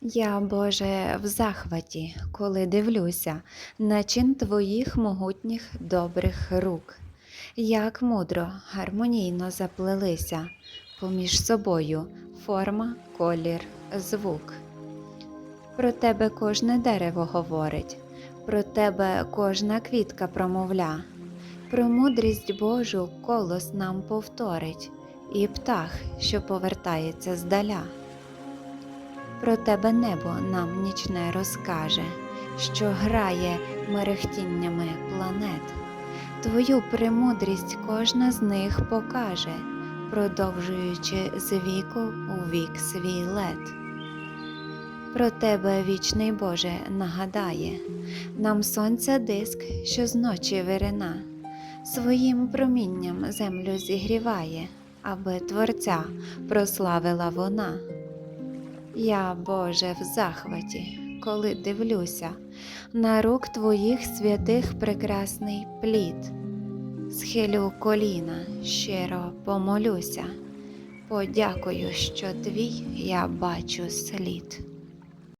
Я, Боже, в захваті, коли дивлюся на чин твоїх могутніх добрих рук, як мудро, гармонійно заплелися поміж собою форма, колір, звук. Про тебе кожне дерево говорить, про тебе кожна квітка промовля, про мудрість Божу колос нам повторить, і птах, що повертається здаля. Про тебе небо нам нічне розкаже, що грає мерехтіннями планет. Твою премудрість кожна з них покаже, продовжуючи з віку у вік свій лет. Про тебе вічний Боже нагадає, нам сонця диск, що з ночі вирина, своїм промінням землю зігріває, аби Творця прославила вона. Я, Боже, в захваті, коли дивлюся на рук Твоїх святих прекрасний плід. Схилю коліна, щиро помолюся, подякую, що твій я бачу слід.